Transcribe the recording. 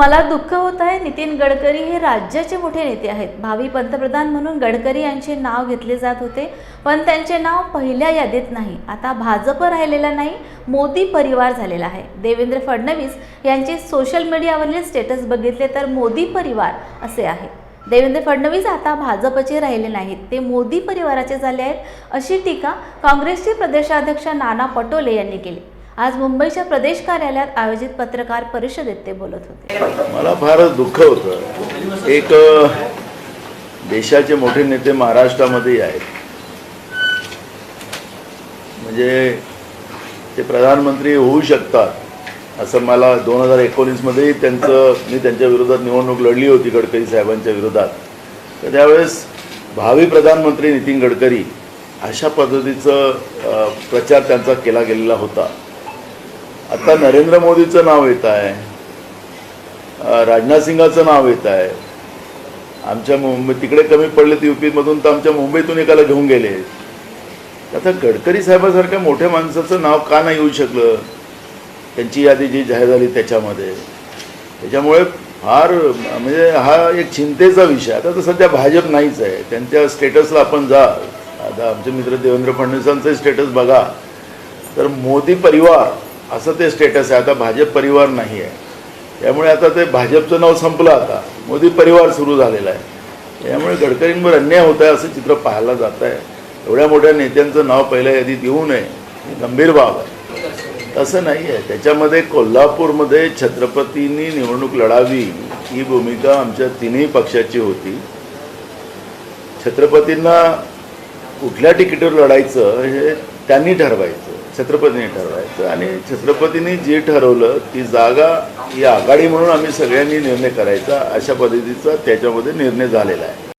मला दुःख होत आहे. नितीन गडकरी हे राज्याचे मोठे नेते आहेत. भावी पंतप्रधान म्हणून गडकरी यांचे नाव घेतले जात होते पण त्यांचे नाव पहिल्या यादीत नाही. आता भाजप राहिलेला नाही मोदी परिवार झालेला आहे. देवेंद्र फडणवीस यांचे सोशल मीडियावरील स्टेटस बघितले तर मोदी परिवार असे आहे. देवेंद्र फडणवीस आता भाजपचे राहिले नाहीत. ते मोदी परिवाराचे झाले आहेत अशी टीका काँग्रेसचे प्रदेशाध्यक्ष नाना पटोले यांनी केली. आज मुंबईच्या प्रदेश कार्यालयात आयोजित पत्रकार परिषदेत ते बोलत होते. मला फार दुःख होतं. एक देशाचे मोठे नेते महाराष्ट्रामध्ये आहेत. म्हणजे ते प्रधानमंत्री होऊ शकतात असं मला दोन हजार एकोणीसमध्येही त्यांचं मी त्यांच्या विरोधात निवडणूक लढली होती गडकरी साहेबांच्या विरोधात. तर त्यावेळेस भावी प्रधानमंत्री नितीन गडकरी अशा पद्धतीचं प्रचार त्यांचा केला गेलेला होता. आता नरेंद्र मोदीचं नाव येत आहे. राजनाथ सिंगाचं नाव येत आहे. आमच्या मुंबई तिकडे कमी पडले ते युपीमधून तर आमच्या मुंबईतून एकाला घेऊन गेले. आता गडकरी साहेबासारख्या मोठ्या माणसाचं नाव का नाही येऊ शकलं? त्यांची यादी जी जाहीर झाली त्याच्यामध्ये. त्याच्यामुळे फार म्हणजे हा एक चिंतेचा विषय. आता तर सध्या भाजप नाहीच आहे. त्यांच्या स्टेटसला आपण जा. आता आमचे मित्र देवेंद्र फडणवीसांचं स्टेटस बघा. तर मोदी परिवार असं ते स्टेटस आहे. आता भाजप परिवार नाही आहे. त्यामुळे आता ते भाजपचं नाव संपलं आता. मोदी परिवार सुरू झालेला आहे. त्यामुळे गडकरींवर अन्याय होत आहे असं चित्र पाहायला जात आहे. एवढ्या मोठ्या नेत्यांचं नाव पहिल्या यादीत येऊ नये. ही गंभीर बाब आहे. तसं नाही आहे. त्याच्यामध्ये कोल्हापूरमध्ये छत्रपतींनी निवडणूक लढावी ही भूमिका आमच्या तिन्ही पक्षाची होती. छत्रपतींना कुठल्या तिकीटवर लढायचं हे त्यांनी ठरवायचं. छत्रपतीने ठरवायचं आणि छत्रपतीने जे ठरवलं ती जागा ही आघाडी म्हणून आम्ही सगळ्यांनी निर्णय करायचा अशा पद्धतीचा त्याच्यामध्ये निर्णय झालेला आहे.